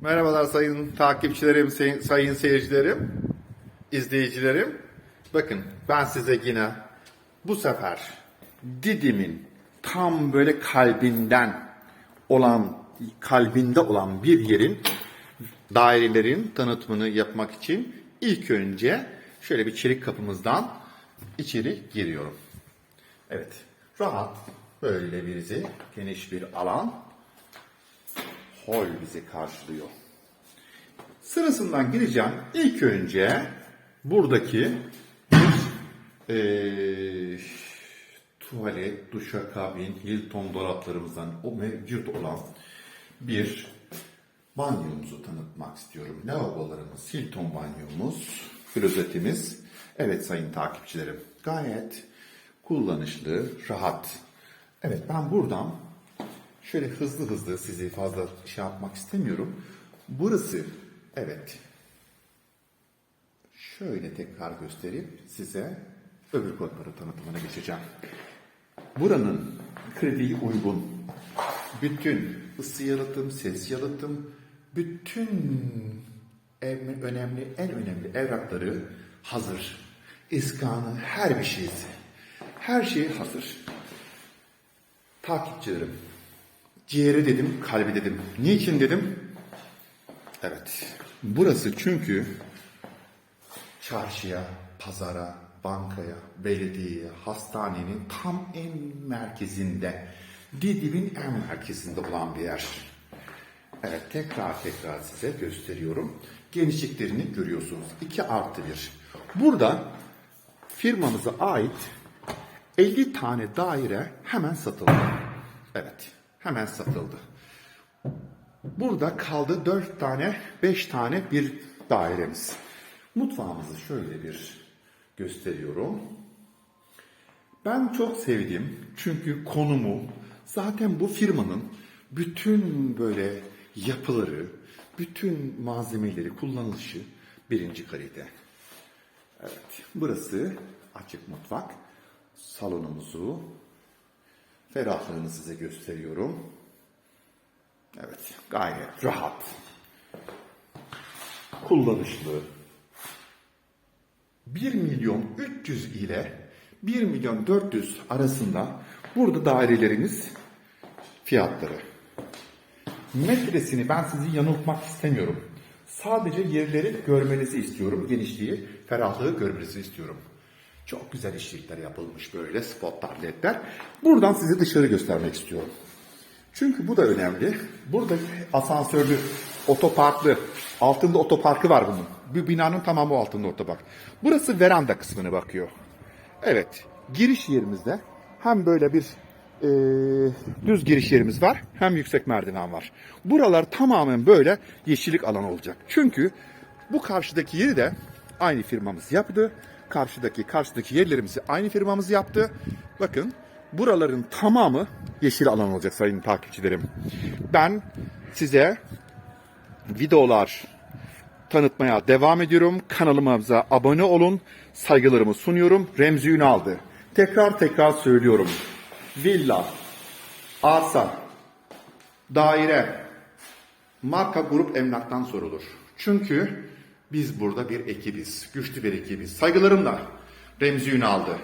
Merhabalar sayın takipçilerim, say- sayın seyircilerim, izleyicilerim. Bakın ben size yine bu sefer Didim'in tam böyle kalbinden olan, kalbinde olan bir yerin dairelerin tanıtımını yapmak için ilk önce şöyle bir çelik kapımızdan içeri giriyorum. Evet, rahat böyle bizi geniş bir alan hol bizi karşılıyor. Sırasından gireceğim. İlk önce buradaki bir eee tuvalet, duşakabin, Hilton dolaplarımızdan o mevcut olan bir banyomuzu tanıtmak istiyorum. Lavabolarımız, Hilton banyomuz, klozetimiz. Evet sayın takipçilerim, gayet kullanışlı, rahat. Evet ben buradan şöyle hızlı hızlı sizi fazla şey yapmak istemiyorum. Burası, evet. Şöyle tekrar göstereyim size öbür kodları tanıtımına geçeceğim. Buranın krediye uygun, bütün ısı yalıtım, ses yalıtım, bütün en önemli, en önemli evrakları hazır. İskanı, her bir şeysi. Her şey hazır. Takipçilerim, ciğeri dedim, kalbi dedim. Niçin dedim? Evet, burası çünkü çarşıya, pazara, bankaya, belediyeye, hastanenin tam en merkezinde, Didim'in en merkezinde olan bir yer. Evet, tekrar tekrar size gösteriyorum. Genişliklerini görüyorsunuz. 2 artı 1. Burada firmamıza ait 50 tane daire hemen satıldı. Evet, hemen satıldı. Burada kaldı 4 tane, 5 tane bir dairemiz. Mutfağımızı şöyle bir gösteriyorum. Ben çok sevdim çünkü konumu zaten bu firmanın bütün böyle yapıları, bütün malzemeleri, kullanılışı birinci kalite. Evet, burası açık mutfak. Salonumuzu, ferahlığını size gösteriyorum. Evet, gayet rahat. Kullanışlı. 1 milyon 300 ile 1 milyon 400 arasında burada dairelerimiz fiyatları. Metresini ben sizi yanıltmak istemiyorum. Sadece yerleri görmenizi istiyorum. Genişliği, ferahlığı görmenizi istiyorum. Çok güzel işçilikler yapılmış böyle spotlar, ledler. Buradan size dışarı göstermek istiyorum. Çünkü bu da önemli. Burada asansörlü, otoparklı, altında otoparkı var bunun. Bu binanın tamamı altında otopark. Burası veranda kısmını bakıyor. Evet, giriş yerimizde hem böyle bir e, düz giriş yerimiz var hem yüksek merdiven var. Buralar tamamen böyle yeşillik alan olacak. Çünkü bu karşıdaki yeri de aynı firmamız yaptı. Karşıdaki karşıdaki yerlerimizi aynı firmamız yaptı. Bakın buraların tamamı yeşil alan olacak sayın takipçilerim. Ben size videolar tanıtmaya devam ediyorum. Kanalımıza abone olun. Saygılarımı sunuyorum. Remzi Ünal'dı. Tekrar tekrar söylüyorum. Villa, arsa, daire, marka grup emlaktan sorulur. Çünkü biz burada bir ekibiz. Güçlü bir ekibiz. Saygılarımla Remzi Ünal'dı.